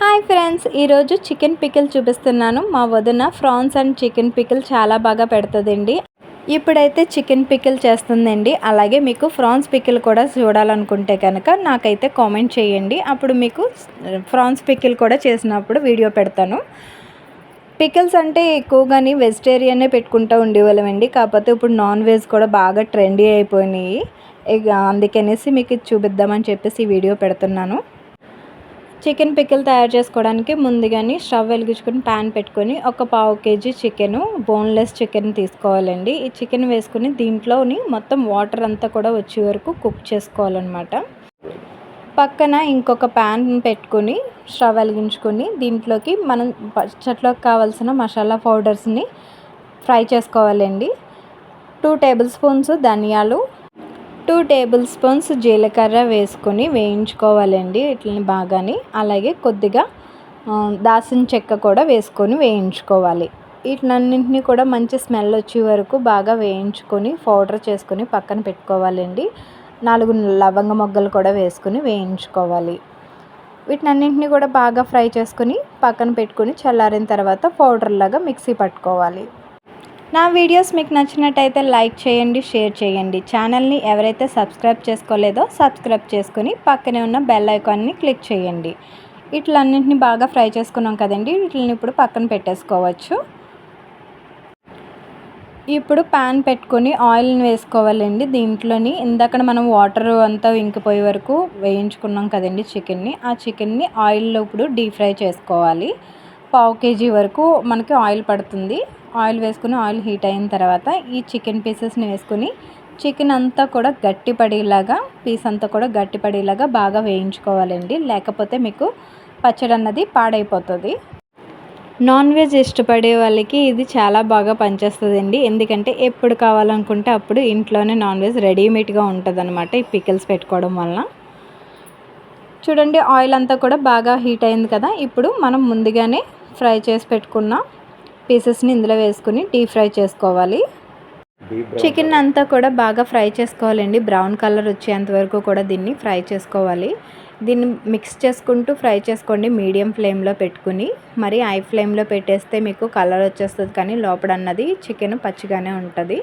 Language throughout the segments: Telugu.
హాయ్ ఫ్రెండ్స్ ఈరోజు చికెన్ పికిల్ చూపిస్తున్నాను. మా వదిన ఫ్రాన్స్ అండ్ చికెన్ పికిల్ చాలా బాగా పెడుతుందండి. ఇప్పుడైతే చికెన్ పికిల్ చేస్తుందండి. అలాగే మీకు ఫ్రాన్స్ పికిల్ కూడా చూడాలనుకుంటే కనుక నాకైతే కామెంట్ చేయండి. అప్పుడు మీకు ఫ్రాన్స్ పికిల్ కూడా చేసినప్పుడు వీడియో పెడతాను. పికిల్స్ అంటే ఎక్కువగాని వెజిటేరియనే పెట్టుకుంటూ ఉండేవాళ్ళమండి. కాకపోతే ఇప్పుడు నాన్ వెజ్ కూడా బాగా ట్రెండీ అయిపోయినాయి. ఇక అందుకనేసి మీకు చూపిద్దామని చెప్పేసి ఈ వీడియో పెడుతున్నాను. చికెన్ పికిల్ తయారు చేసుకోవడానికి ముందుగానే స్టవ్ వెలిగించుకుని ప్యాన్ పెట్టుకొని ఒక పావు కేజీ చికెన్ బోన్లెస్ చికెన్ తీసుకోవాలండి. ఈ చికెన్ వేసుకుని దీంట్లోని మొత్తం వాటర్ అంతా కూడా వచ్చే వరకు కుక్ చేసుకోవాలన్నమాట. పక్కన ఇంకొక ప్యాన్ పెట్టుకొని స్టవ్ వెలిగించుకొని దీంట్లోకి మనం పచ్చట్లోకి కావాల్సిన మసాలా పౌడర్స్ని ఫ్రై చేసుకోవాలండి. టూ టేబుల్ స్పూన్స్ ధనియాలు టూ టేబుల్ స్పూన్స్ జీలకర్ర వేసుకొని వేయించుకోవాలండి ఇట్లని బాగాని. అలాగే కొద్దిగా దాసిన చెక్క కూడా వేసుకొని వేయించుకోవాలి. వీటినన్నింటినీ కూడా మంచి స్మెల్ వచ్చే వరకు బాగా వేయించుకొని పౌడర్ చేసుకొని పక్కన పెట్టుకోవాలండి. నాలుగు లవంగ మొగ్గలు కూడా వేసుకొని వేయించుకోవాలి. వీటినన్నింటినీ కూడా బాగా ఫ్రై చేసుకొని పక్కన పెట్టుకొని చల్లారిన తర్వాత పౌడర్ లాగా మిక్సీ పట్టుకోవాలి. నా వీడియోస్ మీకు నచ్చినట్టయితే లైక్ చేయండి షేర్ చేయండి. ఛానల్ని ఎవరైతే సబ్స్క్రైబ్ చేసుకోలేదో సబ్స్క్రైబ్ చేసుకుని పక్కనే ఉన్న బెల్ ఐకాన్ని క్లిక్ చేయండి. వీటిలన్నింటినీ బాగా ఫ్రై చేసుకున్నాం కదండి వీటిని ఇప్పుడు పక్కన పెట్టేసుకోవచ్చు. ఇప్పుడు ప్యాన్ పెట్టుకొని ఆయిల్ని వేసుకోవాలండి. దీంట్లోని ఇందాక మనం వాటర్ అంతా ఇంకిపోయే వరకు వేయించుకున్నాం కదండి చికెన్ని. ఆ చికెన్ని ఆయిల్లో ఇప్పుడు డీప్ ఫ్రై చేసుకోవాలి. పావు కేజీ వరకు మనకి ఆయిల్ పడుతుంది. ఆయిల్ వేసుకుని ఆయిల్ హీట్ అయిన తర్వాత ఈ చికెన్ పీసెస్ని వేసుకుని చికెన్ అంతా కూడా గట్టి పడేలాగా పీస్ అంతా కూడా గట్టి పడేలాగా బాగా వేయించుకోవాలండి. లేకపోతే మీకు పచ్చడి అన్నది పాడైపోతుంది. నాన్ వెజ్ ఇష్టపడే వాళ్ళకి ఇది చాలా బాగా పనిచేస్తుందండి. ఎందుకంటే ఎప్పుడు కావాలనుకుంటే అప్పుడు ఇంట్లోనే నాన్ వెజ్ రెడీమేడ్గా ఉంటుంది అనమాట ఈ పికిల్స్ పెట్టుకోవడం వలన. చూడండి ఆయిల్ అంతా కూడా బాగా హీట్ అయింది కదా. ఇప్పుడు మనం ముందుగానే ఫ్రై చేసి పెట్టుకున్న పీసెస్ని ఇందులో వేసుకుని డీప్ ఫ్రై చేసుకోవాలి. చికెన్ అంతా కూడా బాగా ఫ్రై చేసుకోవాలండి. బ్రౌన్ కలర్ వచ్చేంత వరకు కూడా దీన్ని ఫ్రై చేసుకోవాలి. దీన్ని మిక్స్ చేసుకుంటూ ఫ్రై చేసుకోండి. మీడియం ఫ్లేమ్లో పెట్టుకుని మరి హై ఫ్లేమ్లో పెట్టేస్తే మీకు కలర్ వచ్చేస్తుంది కానీ లోపల అన్నది చికెన్ పచ్చిగానే ఉంటుంది.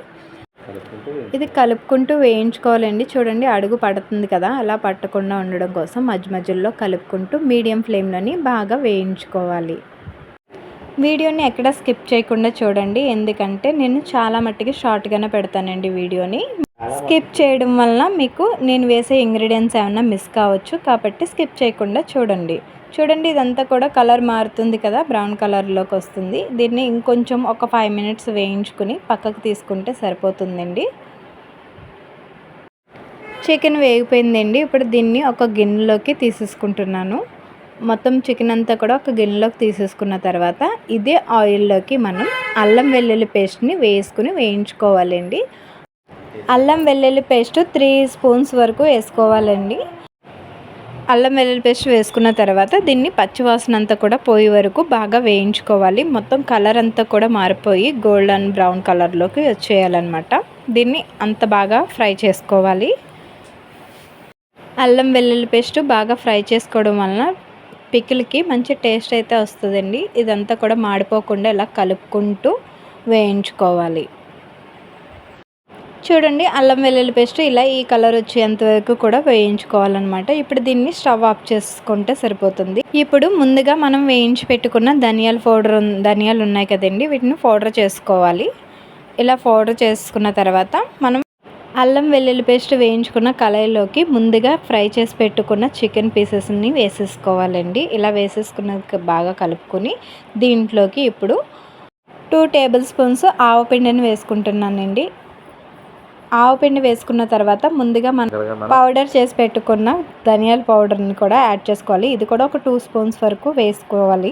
ఇది కలుపుకుంటూ వేయించుకోవాలండి. చూడండి అడుగు పడుతుంది కదా అలా పట్టకుండా ఉండడం కోసం మధ్య మధ్యలో కలుపుకుంటూ మీడియం ఫ్లేమ్లోని బాగా వేయించుకోవాలి. వీడియోని ఎక్కడ స్కిప్ చేయకుండా చూడండి. ఎందుకంటే నేను చాలా మట్టికి షార్ట్గానే పెడతానండి వీడియోని. స్కిప్ చేయడం వల్ల మీకు నేను వేసే ఇంగ్రీడియంట్స్ ఏమైనా మిస్ కావచ్చు. కాబట్టి స్కిప్ చేయకుండా చూడండి. చూడండి ఇదంతా కూడా కలర్ మారుతుంది కదా బ్రౌన్ కలర్లోకి వస్తుంది. దీన్ని ఇంకొంచెం ఒక ఫైవ్ మినిట్స్ వేయించుకుని పక్కకు తీసుకుంటే సరిపోతుందండి. చికెన్ వేగిపోయిందండి. ఇప్పుడు దీన్ని ఒక గిన్నెలోకి తీసేసుకుంటున్నాను. మొత్తం చికెన్ అంతా కూడా ఒక గిన్నెలోకి తీసేసుకున్న తర్వాత ఇదే ఆయిల్లోకి మనం అల్లం వెల్లుల్లి పేస్ట్ని వేసుకుని వేయించుకోవాలండి. అల్లం వెల్లుల్లి పేస్ట్ త్రీ స్పూన్స్ వరకు వేసుకోవాలండి. అల్లం వెల్లుల్లి పేస్ట్ వేసుకున్న తర్వాత దీన్ని పచ్చివాసన అంతా కూడా పోయే వరకు బాగా వేయించుకోవాలి. మొత్తం కలర్ అంతా కూడా మారిపోయి గోల్డెన్ బ్రౌన్ కలర్లోకి వచ్చేయాలన్నమాట. దీన్ని అంత బాగా ఫ్రై చేసుకోవాలి. అల్లం వెల్లుల్లి పేస్ట్ బాగా ఫ్రై చేసుకోవడం వలన పికిల్కి మంచి టేస్ట్ అయితే వస్తుందండి. ఇదంతా కూడా మాడిపోకుండా ఇలా కలుపుకుంటూ వేయించుకోవాలి. చూడండి అల్లం వెల్లుల్లి పేస్ట్ ఇలా ఈ కలర్ వచ్చేంత వరకు కూడా వేయించుకోవాలన్నమాట. ఇప్పుడు దీన్ని స్టవ్ ఆఫ్ చేసుకుంటే సరిపోతుంది. ఇప్పుడు ముందుగా మనం వేయించి పెట్టుకున్న ధనియాల పౌడర్ ధనియాలు ఉన్నాయి కదండి వీటిని పౌడర్ చేసుకోవాలి. ఇలా పౌడర్ చేసుకున్న తర్వాత మనం అల్లం వెల్లుల్లి పేస్ట్ వేయించుకున్న కళాయిలోకి ముందుగా ఫ్రై చేసి పెట్టుకున్న చికెన్ పీసెస్ని వేసేసుకోవాలండి. ఇలా వేసేసుకున్న బాగా కలుపుకొని దీంట్లోకి ఇప్పుడు టూ టేబుల్ స్పూన్స్ ఆవపిండిని వేసుకుంటున్నానండి. ఆవపిండి వేసుకున్న తర్వాత ముందుగా మనం పౌడర్ చేసి పెట్టుకున్న ధనియాల పౌడర్ని కూడా యాడ్ చేసుకోవాలి. ఇది కూడా ఒక టూ స్పూన్స్ వరకు వేసుకోవాలి.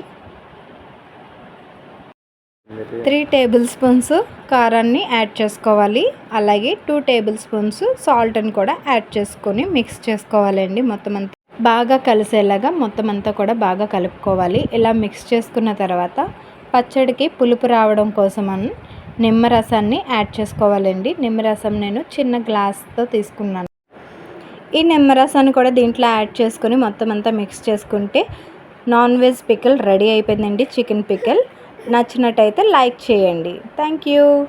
త్రీ టేబుల్ స్పూన్స్ కారాన్ని యాడ్ చేసుకోవాలి. అలాగే టూ టేబుల్ స్పూన్స్ సాల్ట్ని కూడా యాడ్ చేసుకొని మిక్స్ చేసుకోవాలండి మొత్తం అంతా. బాగా కలిసేలాగా మొత్తం అంతా కూడా బాగా కలుపుకోవాలి. ఇలా మిక్స్ చేసుకున్న తర్వాత పచ్చడికి పులుపు రావడం కోసం నిమ్మరసాన్ని యాడ్ చేసుకోవాలండి. నిమ్మరసం నేను చిన్న గ్లాస్తో తీసుకున్నాను. ఈ నిమ్మరసాన్ని కూడా దీంట్లో యాడ్ చేసుకుని మొత్తం అంతా మిక్స్ చేసుకుంటే నాన్ వెజ్ పికిల్ రెడీ అయిపోయిందండి. చికెన్ పికిల్ నచ్చినట్టయితే లైక్ చేయండి. Thank you.